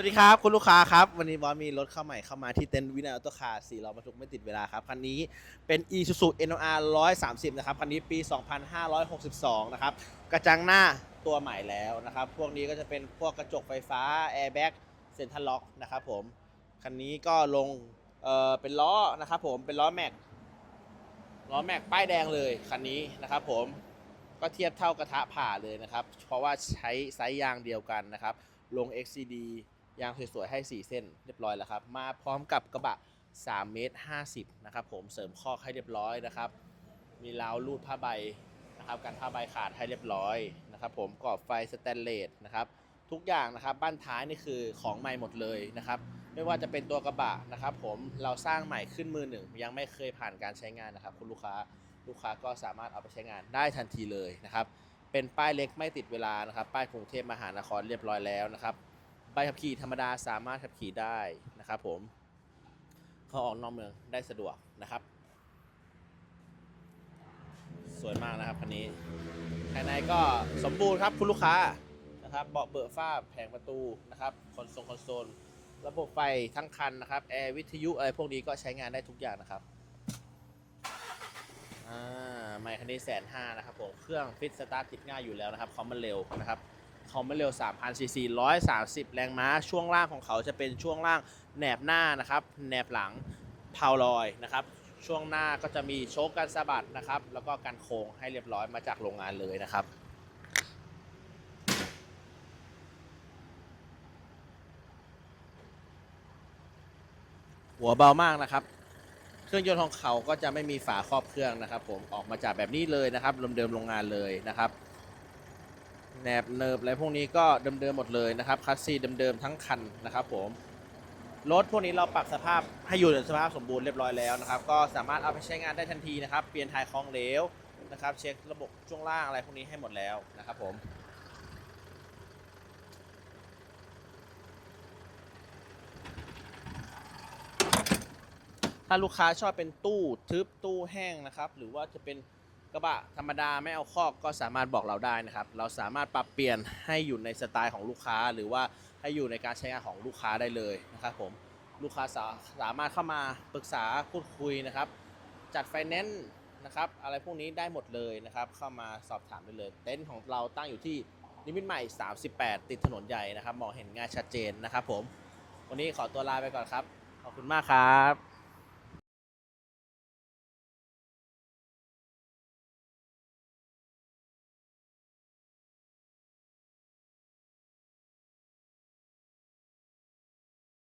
วัสดีครับ คุณลูกค้าครับ วันนี้บอสมีรถเข้าใหม่เข้ามาที่เต็นท์วินาออโตคาร์สี่ล้อบรรทุกไม่ติดเวลาครับ คันนี้เป็น Isuzu NOR 130 นะครับ คันนี้ปี 2562 นะครับ กระจังหน้าตัวใหม่แล้วนะครับ พวกนี้ก็จะเป็นพวกกระจกไฟฟ้า Airbag เซ็นทรัลล็อกนะครับผม คันนี้ก็ลงเอ่อเป็นล้อนะครับผมเป็นล้อแม็กล้อแม็กป้ายแดงเลยคันนี้นะครับผมก็เทียบเท่ากระทะผ่าเลยนะครับ เพราะว่าใช้ไซส์ยางเดียวกันนะครับลง XCD ยางสวยๆให้ 4 เส้นเรียบร้อยแล้วครับ มาพร้อมกับกระบะ3เมตร50นะครับผมเสริมข้อกให้เรียบร้อยนะครับ มีราวรูดผ้าใบนะครับกันผ้าใบขาดให้เรียบร้อยนะครับ ผมกรอบไฟสแตนเลสนะครับ ทุกอย่างนะครับบ้านท้ายนี่คือของใหม่หมดเลยนะครับ ไม่ว่าจะเป็นตัวกระบะนะครับ ผมเราสร้างใหม่ขึ้นมือหนึ่งยังไม่เคยผ่านการใช้งานนะครับ คุณลูกค้าลูกค้าก็สามารถเอาไปใช้งานได้ทันทีเลยนะครับ เป็นป้ายเล็กไม่ติดเวลานะครับ ป้ายกรุงเทพมหานครเรียบร้อยแล้วนะครับ ใบขับขี่ธรรมดาสามารถขับขี่ได้นะครับผมเข้าออกนอกเมืองได้สะดวกนะครับ สวยมากนะครับคันนี้ภายในก็สมบูรณ์ครับคุณลูกค้านะครับเบาะเบอะฝ้าแผงประตูนะครับคอนโซลคอนโซลระบบไฟทั้งคันนะครับแอร์วิทยุอะไรพวกนี้ก็ใช้งานได้ทุกอย่างนะครับอ่าไมค์คันนี้แสนห้านะครับผมเครื่องฟิตสตาร์ทติดง่ายอยู่แล้วนะครับคอมมันเร็วนะครับ คอมมันเร็ว3,000ซีซี130 แรงม้า ช่วงล่างของเขาจะเป็นช่วงล่างแหนบหน้านะครับ แหนบหลังพาวลอยนะครับ ช่วงหน้าก็จะมีโชคกันสะบัดนะครับ แล้วก็กันโค้งให้เรียบร้อยมาจากโรงงานเลยนะครับหัวเบามากนะครับ เครื่องยนต์ของเขาก็จะไม่มีฝาครอบเครื่องนะครับ ผม ออกมาจากแบบนี้เลยนะครับเดิมๆโรงงานเลยนะครับ แหนบเนิบอะไรพวกนี้ก็เดิมๆหมดเลยนะครับคัสซีเดิมๆทั้งคันนะครับผมรถพวกนี้เราปรับสภาพให้อยู่ในสภาพสมบูรณ์เรียบร้อยแล้วนะครับก็สามารถเอาไปใช้งานได้ทันทีนะครับ เปลี่ยนถ่ายของเหลวนะครับ เช็คระบบช่วงล่างอะไรพวกนี้ให้หมดแล้วนะครับผมถ้าลูกค้าชอบเป็นตู้ทึบตู้แห้งนะครับ หรือว่าจะเป็น กระบะธรรมดาไม่เอาคอกก็สามารถบอกเราได้นะครับ เราสามารถปรับเปลี่ยนให้อยู่ในสไตล์ของลูกค้า หรือว่าให้อยู่ในการใช้งานของลูกค้าได้เลยนะครับผมลูกค้าสาสามารถเข้ามาปรึกษาพูดคุยนะครับ จัดไฟแนนซ์นะครับอะไรพวกนี้ได้หมดเลยนะครับ เข้ามาสอบถามได้เลย เต็นท์ของเราตั้งอยู่ที่นิมิตใหม่ 38 ติดถนนใหญ่นะครับมองเห็นง่ายชัดเจนนะครับผม วันนี้ขอตัวลาไปก่อนครับ ขอบคุณมากครับ